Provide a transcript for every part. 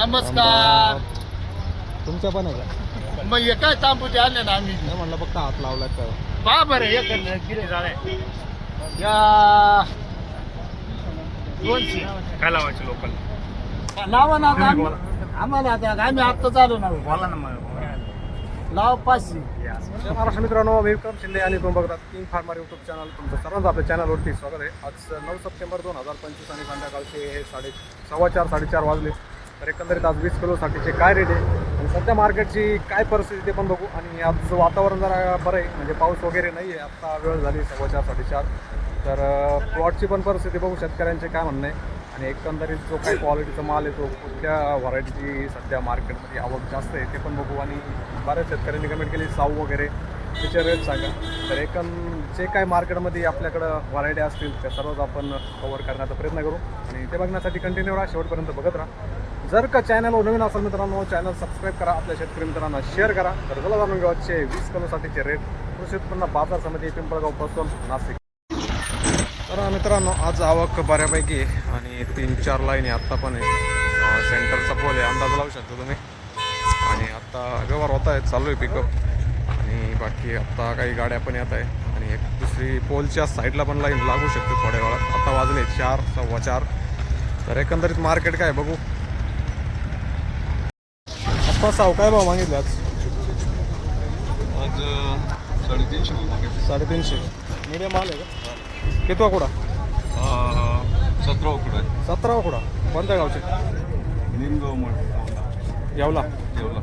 नमस्कार. तुमच्या पण आहे का? मग काय तांबूचे आणले ना आम्ही? नाही म्हणलं फक्त हात लावलाय काय पहा बरं एक या. दोनशे काय लावायचे लोकल? लावा ना आता आम्ही- आम्हाला आता आम्ही आत्ता चालू ना. बोला ना मग लाव पाचशे जय महाराष्ट्र मित्रांनो विक्रम शिंदे आणि तुम्ही बघतात किंग फार्मर यूट्यूब चॅनल तुमचं सर्वांचं आपल्या चॅनलवरती स्वागत आहे. आज नऊ सप्टेंबर दोन हजार पंचवीस आणि संध्याकाळचे हे साडे सव्वा चार साडेचार वाजले. तर एकंदरीत आज वीस किलोसाठीचे काय रेट आहे? आणि सध्या मार्केटची काय परिस्थिती ते पण बघू. आणि आज वातावरण जरा बरं आहे. म्हणजे पाऊस वगैरे नाही आहे आत्ता वेळ झाली सव्वा चार साडेचार. तर प्लॉटची पण परिस्थिती बघू. शेतकऱ्यांचे काय म्हणणं आहे? आणि एकंदरीत जो काही क्वालिटीचा माल आहे तो कुठल्या व्हरायटीची सध्या मार्केटमध्ये आवक जास्त आहे ते पण बघू. आणि बऱ्याच शेतकऱ्यांनी कमेंट केली साऊ वगैरे. त्याचे रेट सांगा. तर एकंद जे काय मार्केटमध्ये आपल्याकडं व्हरायटी असतील त्या सर्वच आपण कवर करण्याचा प्रयत्न करू. आणि ते बघण्यासाठी कंटिन्यू राहा. शेवटपर्यंत बघत राहा. जर का चॅनलवर नवीन असेल मित्रांनो चॅनल सबस्क्राईब करा. आपल्या शेतकरी मित्रांना शेअर करा. तर चला जाणून घेऊ आजचे वीस किलोसाठीचे रेट कृषी उत्पन्न बाजार समिती पिंपळगावपासून नाशिक. तर मित्रांनो आज आवक बऱ्यापैकी आणि तीन चार लाईन आहे. आत्ता पण आहे. सेंटर सेंटरचा आहे. अंदाज लावू शकता तुम्ही? आणि आत्ता व्यवहार होत आहे चालू आहे पिकअप आणि बाकी आत्ता काही गाड्या पण येत आहे आणि एक दुसरी पोलच्या साईडला पण लाईन लागू शकते थोड्या वेळात. आत्ता वाजले चार सव्वा चार. तर एकंदरीत मार्केट काय बघू. आत्ता साव काय भाव मागितले आज आज साडेतीनशे साडेतीनशे. मीडियम माल आहे का? कितवा कुडा? सतरा उकडे आहे. सतरावा कुडा? कोणत्या गावचे? निमगाव यावला. जेवला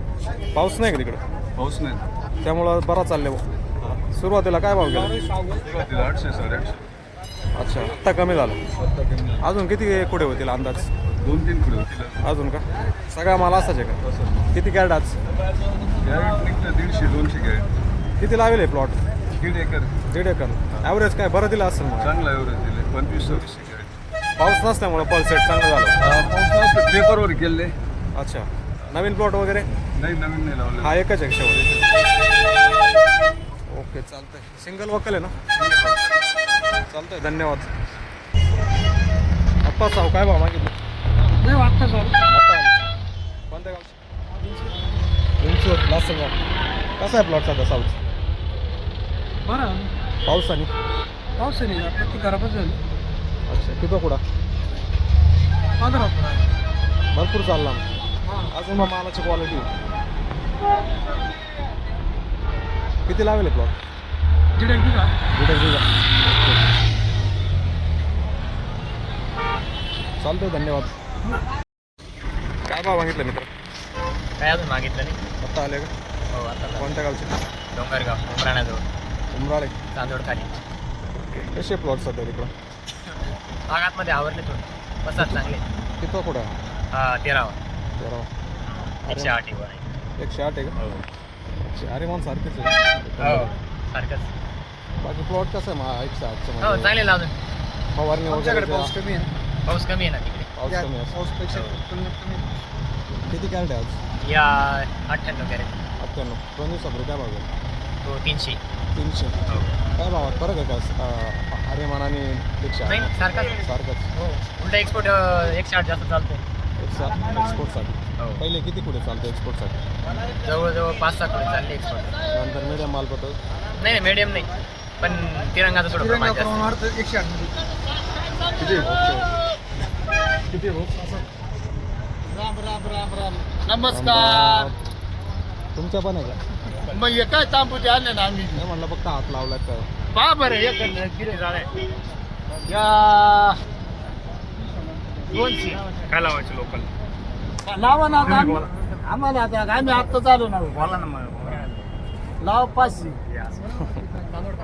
पाऊस नाही का तिकडं? पाऊस नाही. त्यामुळं बरा चालले भाऊ. सुरुवातीला काय भाव सुरुवातीला आठशे साडेआठशे. अच्छा आत्ता कमी झालं. आता कमी झालं. अजून किती कुठे होतील अंदाज? दोन तीन होतील अजून का? सगळा माल असाच आहे का? किती कॅरेट आज? कॅरेट निघतं दीडशे दोनशे कॅरेट. किती लावेल आहे प्लॉट दीड एकर. दीड एकर. ॲव्हरेज काय? बरं दिलं असेल मग. चांगला एवढं दिले पंचवीस सव्वीसशे कॅरेट. पाऊस नसल्यामुळं पल सेट चांगलं झालं. पाऊस पेपरवर गेले. अच्छा. नवीन प्लॉट वगैरे? नाही नवीन नाही लावले. हा एकच आहे शेवट. ओके चालतंय. सिंगल वकल आहे ना? चालतंय धन्यवाद. आप्पा साव काय भाव मागितलं? नाही वाटतं सर. कोणत्या गावचं? विंचूर लासलगाव. कसा आहे प्लॉट सध्या साऊथ बरं. पावसाने? पाऊस नाही ना प्रत्येक घरापास झालं अच्छा किती कुडा पंधरा भरपूर चालला. अजून मग मालाची क्वालिटी किती लावेल प्लॉट दीड एक बिघा. दीड बिघा. चालतंय धन्यवाद. काय भाव मागितलं मित्र? काय अजून मागितलं नाही. आत्ता आले का? हो आता कोणत्या गावचे? डोंगरगाव उमराण्याजवळ. उमराळे चांदोड खाली कसे प्लॉट सध्या तिकडं? भागातमध्ये आवडले थोडं. बसात चांगले. किती कुठं? हा तेरावा. तेरा एकशे आठ एक आहे. एकशे आठ आहे का? हो. अरे मन सारखेच हो आहे सारखंच. बाकी प्लॉट कसं आहे मग? एकशे आठचं हो म्हणजे चांगले लावून फवारणी वगैरे पाऊस. कमी आहे पाऊस कमी आहे ना तिकडे? पाऊस कमी असतो पाऊसपेक्षा हो. कमी किती कॅरेट आहे आज? या अठ्ठ्याण्णव कॅरेट. अठ्ठ्याण्णव. दोन्ही सगळे काय भाव आहे? तो तीनशे. तीनशे. हो. काय भावात फरक आहे का? अं, आर्यमान आणि एकशे नाही सारखाच. सारखंच. हो. उलटा एक्सपोर्ट एकशे आठ जास्त आठ एक्सपोर्टसाठी हो. पहिले किती कुठे चालतं एक्सपोर्टसाठी जवळजवळ पाच सहा कोटी चालले एक्सपोर्ट नंतर मीडियम माल पत्र नाही नाही मीडियम नाही. पण तिरंगाचं थोडं प्रमाण जास्त. प्रमाण वाढतं एकशे आठ किती किती राम राम राम राम. नमस्कार. तुमच्या पण आहे का? मग हे काय तांबूचे आणले ना आम्ही. नाही म्हणलं फक्त हात लावलाय काय पहा बरं एक गिरे या. दोनशे. काय लावायचे लोकल. लावा ना आता आम्ही आम्हाला आता आम्ही आत्ता चालू ना बोला ना मग लाव पाचशे.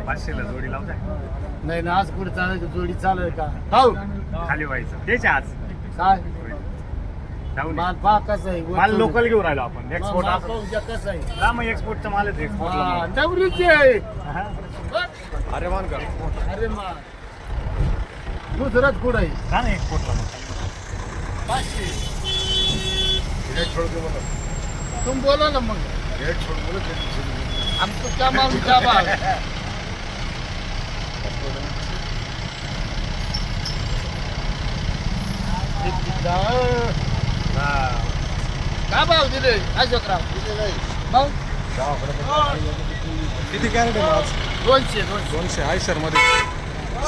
पाचशेला जोडी लावताय नाही ना आज कुठे चालायचं जोडी चालेल का? हो खाली व्हायचं. तेच आज काय? जाऊन माल पहा कसं आहे माल लोकल घेऊन राहिलो आपण. माल एक्सपोर्ट पाहून घ्या कसं आहे. हा मग एक्सपोर्टचा माल आहे हा, नवरीची आहे. अरे मान का? अरे माल दुसरंच कुठं आहे? का नाही एक्सपोर्टला पाचशे. तुम बोला ना मग. आमचं क्या माल भाव हा काय भाव दिले अशोकराव मग किती कॅरेट आहे आज दोनशे दोनशे दोनशे आयशरमध्ये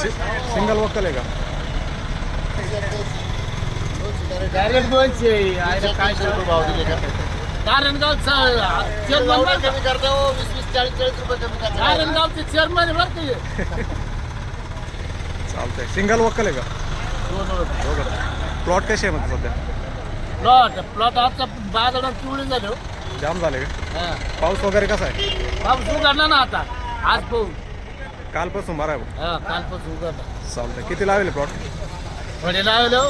सि सिंगल वक्कल आहे का डायरेक्ट दोनशे आयला काय भाव दिले चेअरमन कमी करता हो वीस वीस चाळीस चाळीस रुपये कमी करता नारायणगावचे चेअरमन बरं हे. चालतंय सिंगल वक्कल आहे का? दोघं. प्लॉट कसे आहे मग सध्या? प्लॉट प्लॉट आजचा बाजारात पिवळी झाले. जाम झाले का? हा. पाऊस वगैरे कसा आहे? पाऊस उघडला ना आता. आज पाऊस. कालपासून बरा आहे बघ. हा कालपासून उघडला. चालतंय. किती लावेल प्लॉट थोडे लावले हो.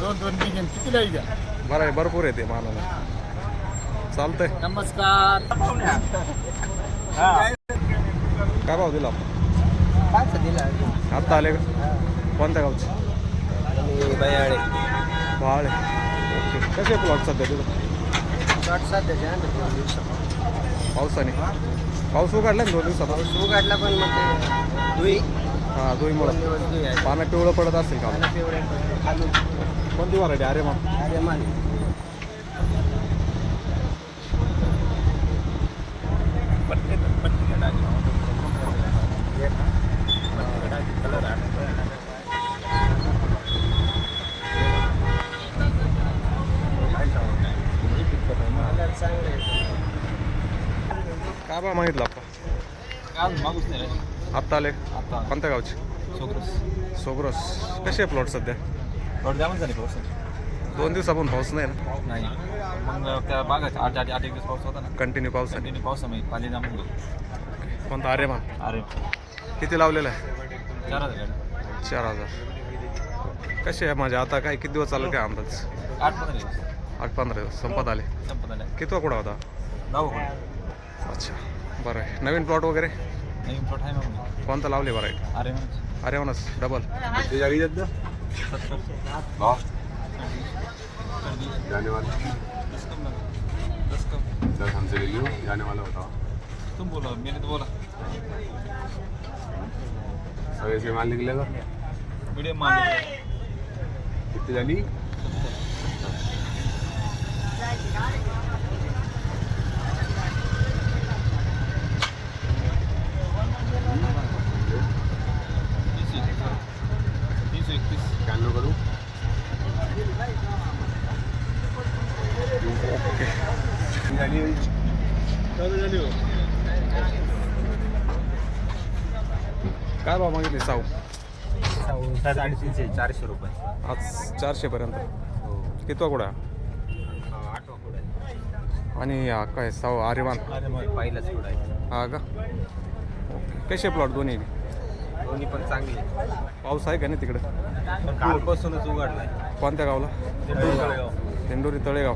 दोन दोन बिघेन किती लावी द्या बरं आहे भरपूर येते मानाला. चालतंय. नमस्कार. काय भाव दिला? आपण? आत्ता आले का? कोणत्या गावचे? भाळे ओके. कसे प्लॉट सध्या तुझं पावसाने. पाऊस उघडला ना दोन दिवसात? उघडला पण मग ते हां दोईमुळं पानं पिवळं पडत असेल का? कोणती व्हरायटी अरे मग बा मागितलं आपण आत्ता आले. कोणत्या गावचे? सोग्रोस कसे आहे प्लॉट सध्या? झाले पाऊस दोन दिवसापासून पाऊस नाही ना? नाही. मग त्या बागाच्या आठ आठ आठ एक दिवस पाऊस होता ना. कंटिन्यू पाऊस कंटिन्यू पावसामुळे पाणी जामून गेलो कोणता आर्यमान? अरे किती लावलेला आहे? चार हजार. चार हजार. कसे आहे माझे? आता काय किती दिवस चालू काय अंदाज? आठ पंधरा दिवस. आठ पंधरा दिवस. संपत आले. संपत आल्या कितवा कुठं होता? कोण अच्छा बरं आहे. नवीन प्लॉट वगैरे? नवीन प्लॉट आहे मग कोणता लावले बरं आहे अरे मग आर्यमानच डबल जाने वाला दस कम दस हमसे ले लियो जाने वाला बताओ तुम बोलो मैंने तो बोला सब ऐसे माल निकलेगा मीडियम मान कितनी जानी तीस तीन सौ इकतीस कैनो करूँ काय भाव मागितले साऊ साडेतीनशे चारशे रुपये. आज चारशेपर्यंत. हो. कितवा आठवा कुठं आणि हा काय साऊ आर्यमान? पहिलाच कुठं आहे. हा का? ओके कसे प्लॉट दोन्ही? दोन्ही पण चांगली पाऊस आहे का नाही तिकडं? पण कालपासूनच उघडलाय. कोणत्या गावला? दिंडोरी तळेगाव.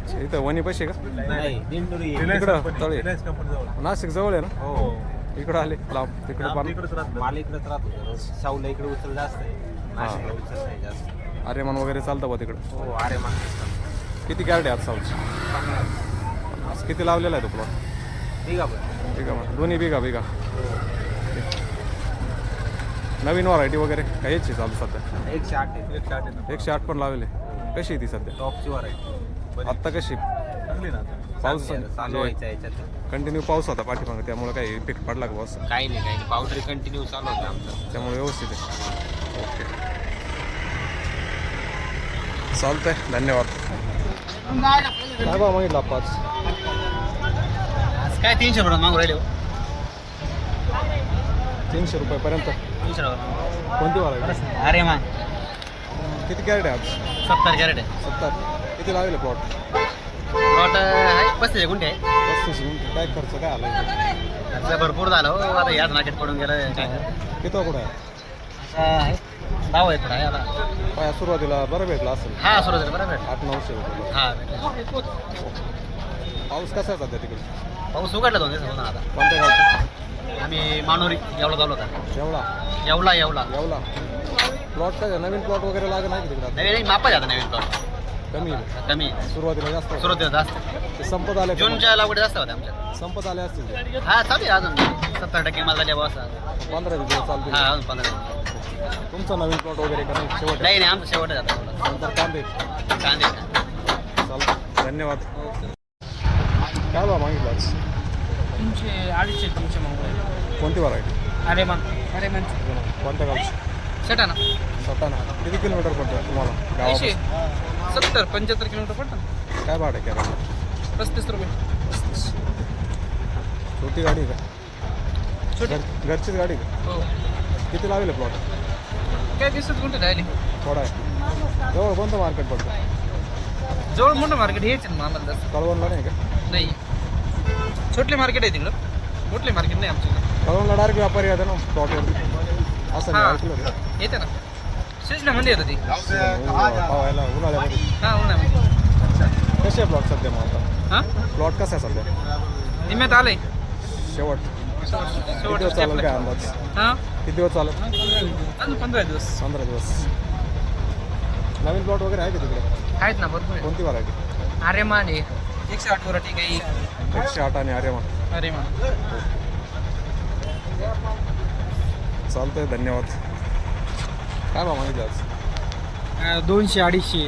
अच्छा, इथं वणी पैसे का? नाही दिंडोरी. तिकडं तळे. नाशिक जवळ आहे ना? हो. इकडं आले लांब तिकडं पान माल इकडेच राहतो. शाहूला इकडे उचल जास्त आहे. नाशिकला उचल नाही जास्त. आर्यमान वगैरे चालतं बा तिकडं? हो अरे मान किती कॅरेट आहे आज साऊची आज किती लावलेला आहे तो प्लॉट ठीक आहे बिगा मग दोन्ही बिगा बिगा नवीन व्हरायटी वगैरे काय याची चालू सध्या? एकशे आठ आहे. एकशे आठ आहे एकशे आठ पण लावले कशी आहे ती सध्या? टॉपची व्हरायटी आत्ता कशी? चांगली ना पाऊस चालू व्हायचा याच्यात कंटिन्यू पाऊस होता पाठीमागे त्यामुळे काही इफेक्ट पडला का बस काही नाही काही नाही. पावडर कंटिन्यू चालू होतं आमचं. त्यामुळे व्यवस्थित आहे. ओके चालतंय. धन्यवाद. काय बा मागितला पाच आज काय तीनशे रुपये मागू राहिले हो. तीनशे रुपयापर्यंत. तीनशे रुपये कोणती व्हरायटी अरे मा. किती कॅरेट आहे आज? सत्तर कॅरेट आहे. सत्तर. किती लावले प्लॉट प्लॉट आहे पस्तीस गुंठे आहे. पस्तीस गुंठे. काय खर्च काय आला? खर्च भरपूर झाला हो. आता याच नाकेत पडून गेलं. काय किती कुठं आहे? आता आहे दहा आहे थोडा आता. काय सुरुवातीला बरं भेटला असेल. हा सुरू झालं बरोबर आठ नऊशे रुपये. हा पाऊस कसा आहे सध्या तिकडे? पाऊस उघडला दोन दिवस ना आता. कोणत्या गावचे? आम्ही मानोरी एवढा चालू होता एवढा एवढा एवढा एवढा प्लॉट काय नवीन प्लॉट वगैरे लागत नाही का तिकडे नवीन मापा जाता नवीन प्लॉट. आता? कमी आहे. कमी सुरुवातीला जास्त होतं. सुरुवातीला जास्त. ते संपत आले का मग? जूनच्या लागवडी जास्त होत्या आमच्या संपत आले असतील ते. हा चालू आहे अजून. सत्तर टक्के माल झाल्या बस पंधरा दिवस चालतील. हा अजून पंधरा तुमचा नवीन प्लॉट वगैरे का नाही? शेवट नाही नाही आमचं शेवट जातं नंतर कांदे. कांदे. धन्यवाद. काय भाव मागितला आज? तीनशे अडीचशे तीनशे मंगळ कोणती व्हरायटी अरे मन अरे मन कोणत्या गावची? सेटाना सटाणा. किती किलोमीटर पडतं तुम्हाला ऐंशी. गावापासून सत्तर पंच्याहत्तर किलोमीटर पडतं. काय भाडं आहे पस्तीस रुपये. छोटी गाडी आहे का? छोटी? घर घरचीच गाडी आहे हो. का किती लावेल प्लॉट काय दिसत गुंठे राहिले? थोडा आहे. जवळ कोणतं मार्केट पडतं? जवळ मोठं मार्केट हेच आहे ना आम्हाला जास्त कळवणला नाही का? नाही. छोटले मार्केट आहे तिकडं. मोठले मार्केट नाही आमच्या इकडं कळवणला डायरेक्ट व्यापारी येते ना प्लॉटवर असं हा. नाही ऐकलं का? येते ना. शिजण्यामध्ये येतं ती. पावायला उन्हाळ्यामध्ये हा उन्हामध्ये कसे आहे प्लॉट सध्या मग आता? हा? प्लॉट कसा आहे सध्या? निम्यात आलंय. शेवट. किती शेवट दिवस चालेल काय अंदाज? हा? किती दिवस चालेल अजून पंधरा दिवस. पंधरा दिवस. नवीन प्लॉट वगैरे आहे का तिकडे? आहेत ना भरपूर आहे. कोणती व्हरायटी अरे मान आहे. एकशे आठ वराठी काही एकशे आठ आणि आर्यमान. अरे मान चालतंय धन्यवाद. काय भाव मागितलं आज? दोनशे अडीचशे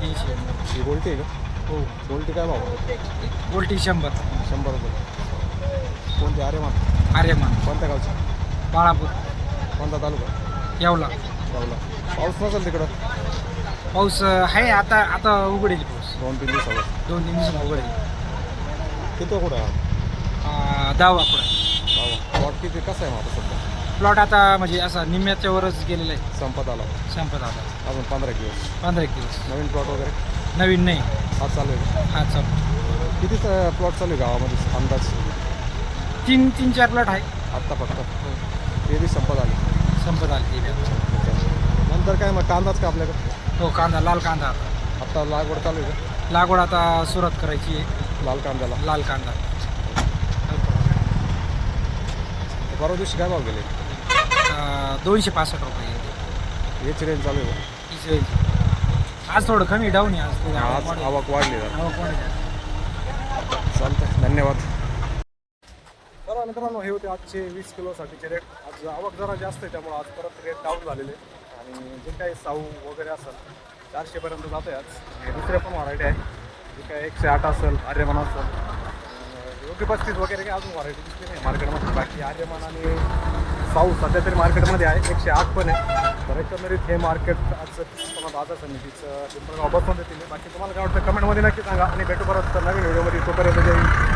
तीनशे. ही गोल्टी आहे का? हो. गोल्टी काय भाव मागितली? गोल्टी शंभर. शंभर रुपये. कोणती? आर्यमान. अरे मान कोणत्या गावची? बाळापूर. कोणता तालुका? येवला. गावला पाऊस नसेल तिकडं? पाऊस आहे आता आता उघडेल पाऊस. दोन तीन दिवसावर. दोन तीन दिवसात उघडेल. किती कुठं आहे? दहावा पुढे भावा प्लॉट किती? कसं आहे आता सध्या? प्लॉट आता म्हणजे असा निम्म्याच्या वरच गेलेला आहे. संपत आला. संपत आता अजून पंधरा एक दिवस. पंधरा एक दिवस. नवीन प्लॉट वगैरे? नवीन नाही. आज चालू आहे? हा चालू किती प्लॉट चालू आहे गावामध्ये? अंदाज? तीन तीन चार प्लॉट आहे. आत्ता फक्त. ते बी संपत आले. संपत आली ते नंतर काय मग कांदाच का आपल्याकडे? हो कांदा लाल कांदा आता. आत्ता लागवड चालू आहे का? लागवड आता सुरुवात करायची आहे. लाल कांद्याला. लाल कांदा. परवा दिवशी काय भाव गेले? दोनशे पासष्ट रुपये याची रेंज चालू आहे? तीस वेळची. आज थोडं कमी डाऊन आहे आज. थोडी आज आवक वाढली. आवक वाढली जरा. आवक वाढली. चालतंय धन्यवाद. तर मित्रांनो हे होते आजचे वीस किलोसाठीचे रेट आज आवक जरा जास्त आहे त्यामुळे आज परत रेट डाऊन झालेले. आणि जे काही साऊ वगैरे असेल चारशेपर्यंत जातं आहे आज. आणि दुसऱ्या पण व्हरायटी आहे. जे काय एकशे आठ असेल आर्यमान असेल. योग्य पस्तीस वगैरे काही अजून व्हरायटी दिसली नाही. मार्केटमध्ये बाकी आर्यमान आणि भाऊ सध्या तरी मार्केटमध्ये आहे. एकशे आठ पण आहे. तर एकंदरीत हे मार्केट आजचं बाजार समितीचं पिंपळगाव बसवून देतील बाकी तुम्हाला काय वाटतं कमेंटमध्ये नक्की सांगा आणि भेटू परत नवीन व्हिडिओमध्ये. तोपर्यंत जाईल